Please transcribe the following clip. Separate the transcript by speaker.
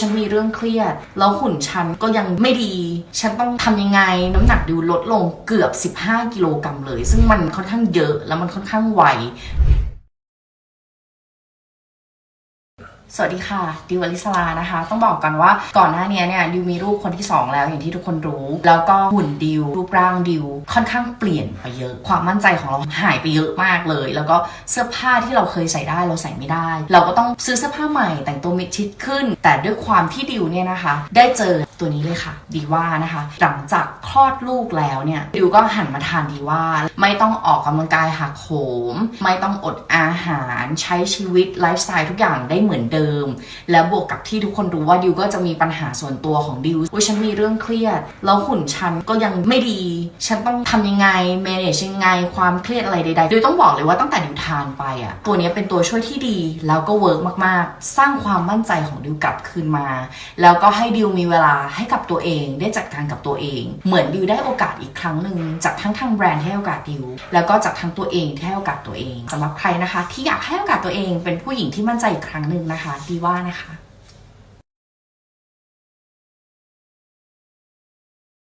Speaker 1: ฉันมีเรื่องเครียด แล้วหุ่นฉันก็ยังไม่ดี ฉันต้องทำยังไง น้ำหนักดิวลดลงเกือบ 15 กิโลกรัมเลย ซึ่งมันค่อนข้างเยอะแล้วมันค่อนข้างไว สวัสดีค่ะ ดิวอลิสลานะคะ ต้องบอกกันว่าก่อนหน้านี้เนี่ยดิวมีลูกคนที่ 2 แล้วอย่างที่ทุกคนรู้ แล้วก็หุ่นดิวรูปร่างดิวค่อนข้างเปลี่ยนไปเยอะ ความมั่นใจของเราหายไปเยอะมากเลย แล้วก็เสื้อผ้าที่เราเคยใส่ได้เราใส่ไม่ได้ เราก็ต้องซื้อเสื้อผ้าใหม่แต่งตัวมิดชิดขึ้น แต่ด้วยความที่ดิวเนี่ยนะคะ ได้เจอตัวนี้เลยค่ะดีว่านะคะหลังจากคลอดลูกแล้วเนี่ยดิวก็หันมาทานดีว่า ไม่ต้องออกกำลังกายหักโหม ไม่ต้องอดอาหารใช้ชีวิตไลฟ์สไตล์ทุกอย่างได้เหมือนเดิมแล้วบวกกับที่ทุกคนรู้ว่าดิวก็จะมีปัญหาส่วนตัวของดิวว่าฉันมีเรื่องเครียด แล้วหุ่นฉันก็ยังไม่ดี ฉันต้องทำยังไง manage ยังไง ความเครียดอะไรใดๆดิวต้องบอกเลยว่าตั้งแต่ดิวทานไปอะตัวนี้เป็นตัวช่วยที่ดีแล้วก็เวิร์กมากๆ สร้างความมั่นใจของดิวกลับคืนมา แล้วก็ให้ดิวมีเวลาให้กับตัวเอง ได้จัดการกับตัวเอง เหมือนดิวได้โอกาสอีกครั้งหนึ่งจากทั้งทางแบรนด์ที่ให้โอกาสดิว แล้วก็จากทั้งตัวเองที่ให้โอกาสตัวเองสำหรับใครนะคะ ที่อยากให้โอกาสตัวเองเป็นผู้หญิงที่มั่นใจอีกครั้งหนึ่งนะคะดีว่านะคะ